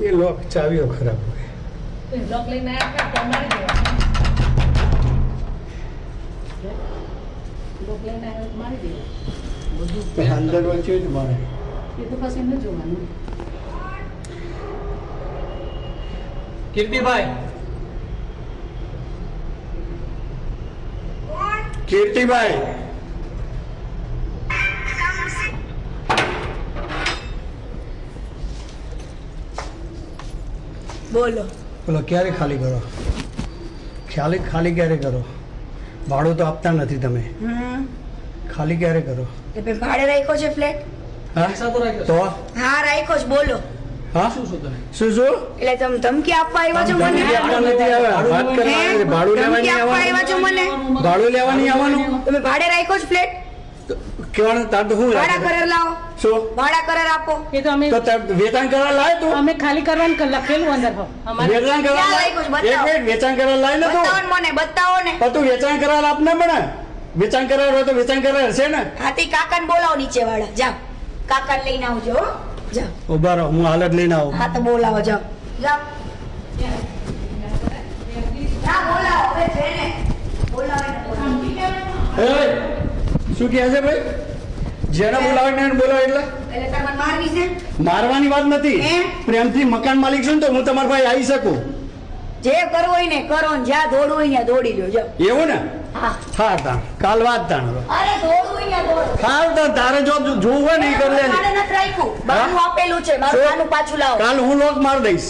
એ લોક ચાવીઓ ખરાબ હોય. અંદર વચ્ચે જ મારે. એ તો પછી ન જોવાનું. કીર્તિભાઈ. કીર્તિભાઈ. બોલો. બોલો ક્યારે ખાલી કરો? ખ્યાલી ખાલી ક્યારે કરો? ભાડું તો આપતા નથી તમે. હમ. ખાલી ક્યારે કરો? એટલે ભાડે રાખ્યો છે ફ્લેટ તો હા રાખ્યો છે બોલો. હા? શું શું તમે? શું શું? એટલે તમે ધમકી આપવા આવ્યા છો મને. ભાડું લેવા ધમકી નહીં આપવા આવ્યા આવવાનું છો મને? ભાડું લેવા આવવાનું. તમે ભાડે રાખ્યો છે ફ્લેટ કેવાનું તાર તો શું ભાડા કરાર લાવો. શું? ભાડા કરાર આપો. એ તો અમે તો વેચાણ કરવા લાય તું. અમે ખાલી કરવાનું લખેલું અંદર હો. અમારે વેચાણ છે? બતાવો. એક મિનિટ વેચાણ કરવા લાય ને તું. મને બતાવો ને. તું વેચાણ કરાર આપને મને? વેચાણ કરાર હોય તો વેચાણ કરાર હશે ને? હાથી કાકાને બોલાવો નીચે વાળા જાઓ. કાકાને લઈને આવજો હો. જાઓ. ઊભા રહો હું હાલત લઈને આવું. હા તો બોલાવો જાઓ. જાઓ. ના બોલાવો હવે છે ને. બોલાવો. એ, શું કહે છે ભાઈ? જેને બોલાવે ને એને બોલાવે એટલે? એટલે તારે મારવી છે? મારવાની વાત નથી? પ્રેમથી મકાન માલિક છું ને તો હું તમારા ભાઈ આવી શકું. જે કરવું હોય ને કરો ને જ્યાં દોડવું હોય ત્યાં દોડી લો જાઓ એવું ને? હા. હા તાણ. કાલ વાત તાણ અરે દોડવું હોય ત્યાં દોડ. હા તા તારે જો જોવું હોય ને એ કરી લેજે. બાનું આપેલું છે. મારું બાનું પાછું લાવો. કાલ હું લોક માર દઈશ.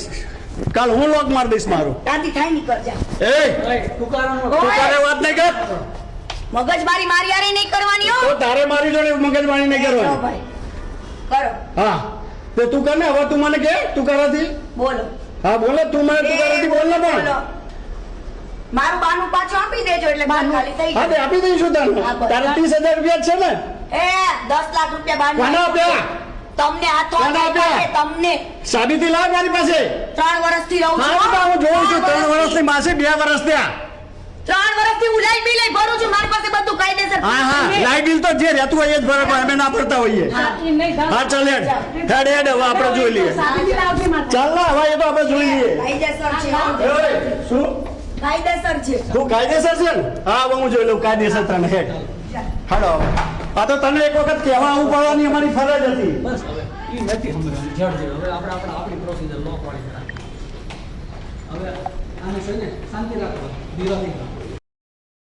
કાલ હું લોક માર દઈશ મારું. ત્યાંથી થાય નીકળ જા. એ! તું તારે વાત નહીં કર. મગજ મારી યારી નહીં કરવાની હો. તો તારે મારી જોડે મગજમારી નહીં કરવાની. ભાઈ કરો. હા. તો તું કર હવે તું મને કે તું કરાથી? બોલો. હા બોલે તું મને તું કરાથી બોલ ને પણ. મારું બાનું પાછું આપી દેજો એટલે બાન ખાલી થઈ હા આપી દઈશું તને. તારે ત્રીસ હજાર રૂપિયા છે ને? એ દસ લાખ રૂપિયા બાન કોના આપ્યા? તમને હાથો કોને તમને. સાબિતી લાવ મારી પાસે. ત્રણ વર્ષથી રહું છું હા હું. જોઉં છું ત્રણ વર્ષની માસે બે વર્ષ થયા. ત્રણ વર્ષથી હું લાઈટ બિલ ભરું છું મારી પાસે બધું કાયદેસર હા હા. લાઈટ બિલ તો જે રહેતું હોય એ જ ભરે અમે ના ભરતા હોઈએ. હા, એ નહીં થાય. હા ચાલ હેડ. હેડ હેડ હવે આપણે જોઈ લઈએ. ચાલ ના હવે એ તો આપણે જોઈ લઈએ. કાયદેસર છે. શું? કાયદેસર છે. તું કાયદેસર છે ને? હા હવે હું જોઈ લઉં કાયદેસર તને હેડ. હાલો. આ તો તને એક વખત કહેવા આવવું પડવાની અમારી ફરજ હતી. બસ હવે. નથી સમજવાનું જડ જડ હવે આપણે આપણે આપણી પ્રોસિજર લોક વાળી હવે આને છે ને શાંતિ રાખો ધીરાથી રાખો